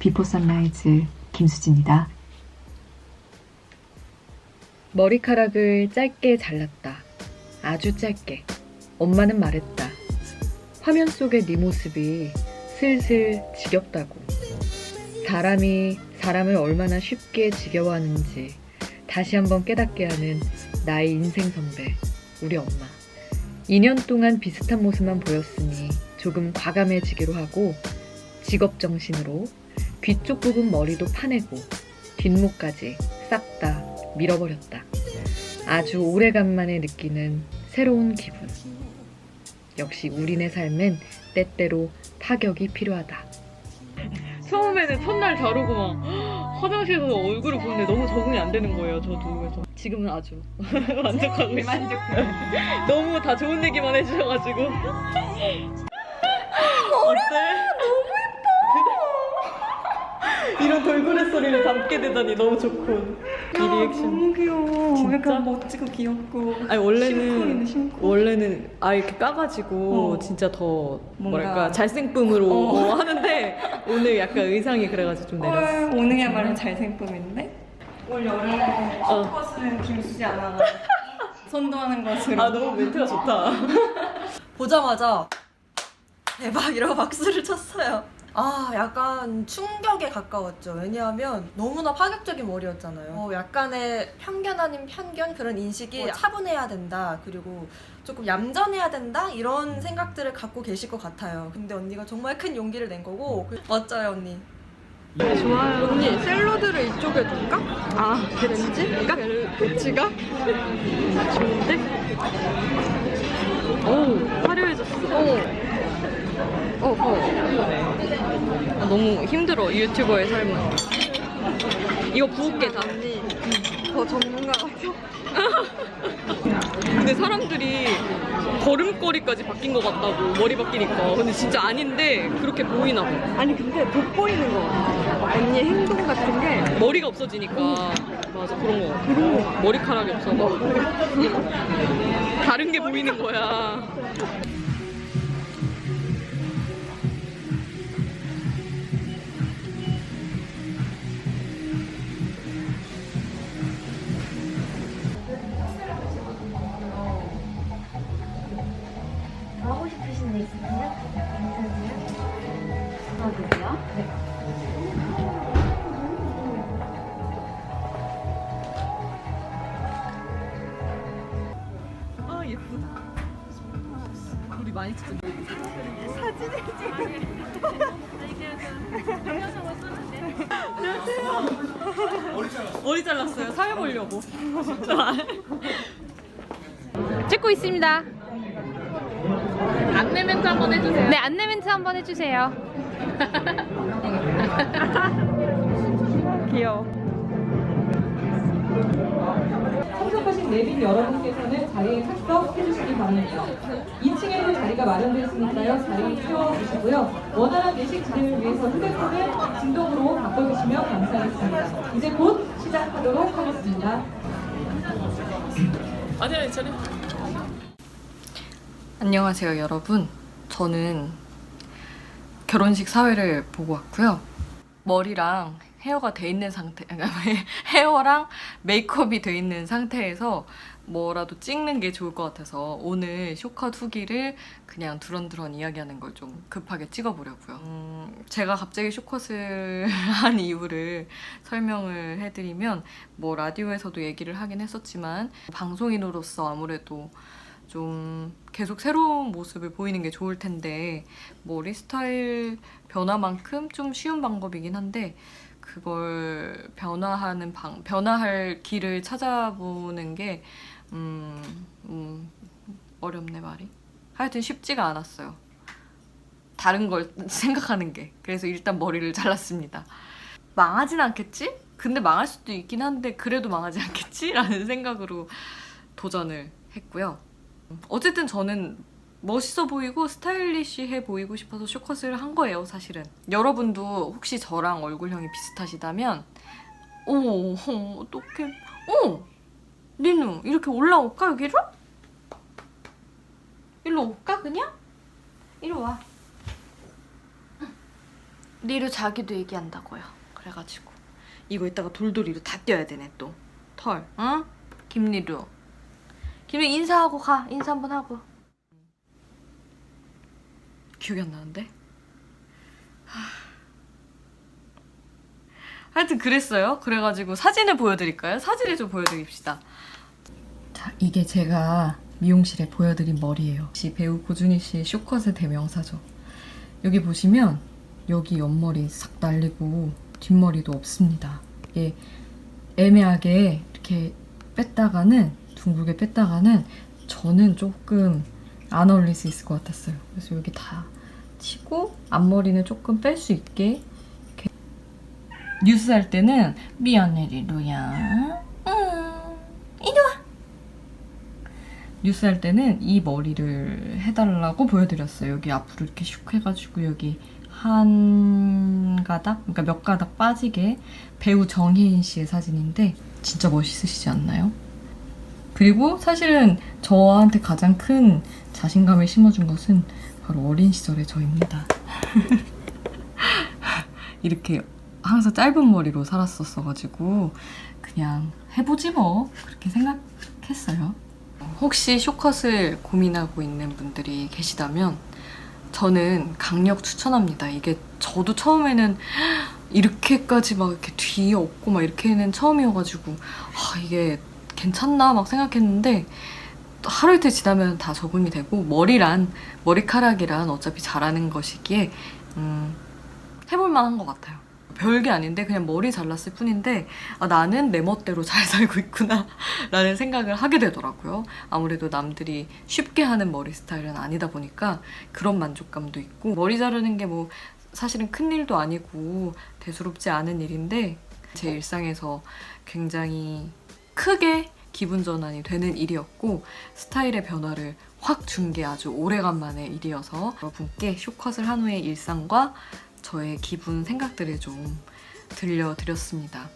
비포 선라이즈 김수지입니다. 머리카락을 짧게 잘랐다. 아주 짧게. 엄마는 말했다. 화면 속의 네 모습이 슬슬 지겹다고. 사람이 사람을 얼마나 쉽게 지겨워하는지 다시 한번 깨닫게 하는 나의 인생 선배, 우리 엄마. 2년 동안 비슷한 모습만 보였으니 조금 과감해지기로 하고 직업 정신으로 귀쪽 부분 머리도 파내고 뒷목까지 싹 다 밀어버렸다. 아주 오래간만에 느끼는 새로운 기분. 역시 우리네 삶엔 때때로 타격이 필요하다. 처음에는 첫날 자르고 막 화장실에서 얼굴을 보는데 너무 적응이 안 되는 거예요, 저도. 그래서 지금은 아주 만족하고 있어요. 만족해요. 너무 다 좋은 얘기만 해주셔가지고. 어때? 이런 돌고래 소리를 담게 되다니 너무 좋군. 이 리액션. 너무 귀여워. 진짜? 약간 멋지고 귀엽고. 아니 원래는 심쿵이네, 심쿵. 원래는 아 이렇게 까가지고 어. 진짜 더 뭔가- 뭐랄까 잘생쁨으로 어. 어, 하는데 오늘 약간 의상이 그래가지고 좀 내렸어. 헐, 오늘야말로 잘생품인데? 올 여름에 어. 슈퍼스는 김수지 아나가 선도하는 것으로. 아 너무 멘트가 좋다. 보자마자 대박 이러고 박수를 쳤어요. 아 약간 충격에 가까웠죠. 왜냐하면 너무나 파격적인 머리였잖아요. 뭐 약간의 편견 아닌 편견 그런 인식이 뭐 차분해야 된다. 그리고 조금 얌전해야 된다 이런 생각들을 갖고 계실 것 같아요. 근데 언니가 정말 큰 용기를 낸 거고 그- 멋져요 언니. 좋아요. 언니 샐러드를 이쪽에 둘까? 아 벤치가? 벤치가? 좋은데? 오 화려해졌어. 어. 어, 어. 아, 너무 힘들어 유튜버의 삶은. 이거 부을게 다. 언니 더 전문가 같아. 근데 사람들이 걸음걸이까지 바뀐 것 같다고 머리 바뀌니까. 근데 진짜 아닌데 그렇게 보이나 봐. 아니 근데 돋보이는 거 같아. 언니 행동 같은 게. 머리가 없어지니까. 맞아 그런 거 같아. 머리카락이 없어 다른 게 보이는 거야 아 예쁘다 우리 많이 찍었네 사진을 머리 잘랐어요 사회 보려고 찍고 있습니다. 안내 멘트 한번 해주세요 네, 안내 멘트 한번 해주세요. 귀여워. 참석하신 내빈 여러분께서는 자리에 착석해 주시기 바랍니다. 2층에도 자리가 마련되어 있으니까요. 자리 채워주시고요. 원활한 예식 진행을 위해서 휴대폰을 진동으로 바꿔주시면 감사하겠습니다. 이제 곧 시작하도록 하겠습니다. 아니야, 차려. 안녕하세요, 여러분. 저는 결혼식 사회를 보고 왔고요. 머리랑 헤어가 돼 있는 상태, 헤어랑 메이크업이 돼 있는 상태에서 뭐라도 찍는 게 좋을 것 같아서 오늘 쇼컷 후기를 그냥 두런두런 이야기하는 걸 좀 급하게 찍어보려고요. 음, 제가 갑자기 쇼컷을 한 이유를 설명을 해드리면 뭐 라디오에서도 얘기를 하긴 했었지만 방송인으로서 아무래도 좀 계속 새로운 모습을 보이는 게 좋을 텐데 머리 스타일 변화만큼 좀 쉬운 방법이긴 한데 그걸 변화하는 방 변화할 길을 찾아보는 게 음, 음, 어렵네 말이. 하여튼 쉽지가 않았어요. 다른 걸 생각하는 게. 그래서 일단 머리를 잘랐습니다. 망하진 않겠지? 근데 망할 수도 있긴 한데 그래도 망하지 않겠지? 라는 생각으로 도전을 했고요. 어쨌든 저는 멋있어 보이고 스타일리시해 보이고 싶어서 쇼컷을 한 거예요, 사실은. 여러분도 혹시 저랑 얼굴형이 비슷하시다면, 오, 어, 어떡해. 어! 리누, 이렇게 올라올까, 여기로? 일로 올까, 그냥? 이리 와. 리루 자기도 얘기한다고요. 그래가지고 이거 이따가 돌돌이로 다 떼어야 되네 또 털. 응? 김리루. 김리루 인사하고 가. 인사 한번 하고. 기억이 안 나는데? 하... 하여튼 그랬어요. 그래가지고 사진을 보여드릴까요? 사진을 좀 보여드립시다. 자, 이게 제가 미용실에 보여드린 머리예요. 역시 배우 고준희 씨의 쇼컷의 대명사죠. 여기 보시면 여기 옆머리 싹 날리고 뒷머리도 없습니다. 이게 애매하게 이렇게 뺐다가는 둥글게 뺐다가는 저는 조금 안 어울릴 수 있을 것 같았어요. 그래서 여기 다 치고 앞머리는 조금 뺄 수 있게 이렇게 뉴스 할 때는 미안해 리루야 음, 이리 와 뉴스 할 때는 이 머리를 해달라고 보여드렸어요. 여기 앞으로 이렇게 슉 해가지고 여기 한 가닥, 그러니까 몇 가닥 빠지게 배우 정혜인 씨의 사진인데 진짜 멋있으시지 않나요? 그리고 사실은 저한테 가장 큰 자신감을 심어준 것은 바로 어린 시절의 저입니다. 이렇게 항상 짧은 머리로 살았었어가지고 그냥 해보지 뭐 그렇게 생각했어요. 혹시 쇼컷을 고민하고 있는 분들이 계시다면 저는 강력 추천합니다. 이게 저도 처음에는 이렇게까지 막 이렇게 뒤에 없고 막 이렇게는 처음이어가지고 아 이게 괜찮나 막 생각했는데 또 하루 이틀 지나면 다 적응이 되고 머리란 머리카락이란 어차피 자라는 것이기에 음, 해볼 만한 것 같아요. 별게 아닌데 그냥 머리 잘랐을 뿐인데 아, 나는 내 멋대로 잘 살고 있구나 라는 생각을 하게 되더라고요. 아무래도 남들이 쉽게 하는 머리 스타일은 아니다 보니까 그런 만족감도 있고 머리 자르는 게 뭐 사실은 큰 일도 아니고 대수롭지 않은 일인데 제 일상에서 굉장히 크게 기분 전환이 되는 일이었고 스타일의 변화를 확 준 게 아주 오래간만의 일이어서 여러분께 쇼컷을 한 후의 일상과 저의 기분 생각들을 좀 들려드렸습니다.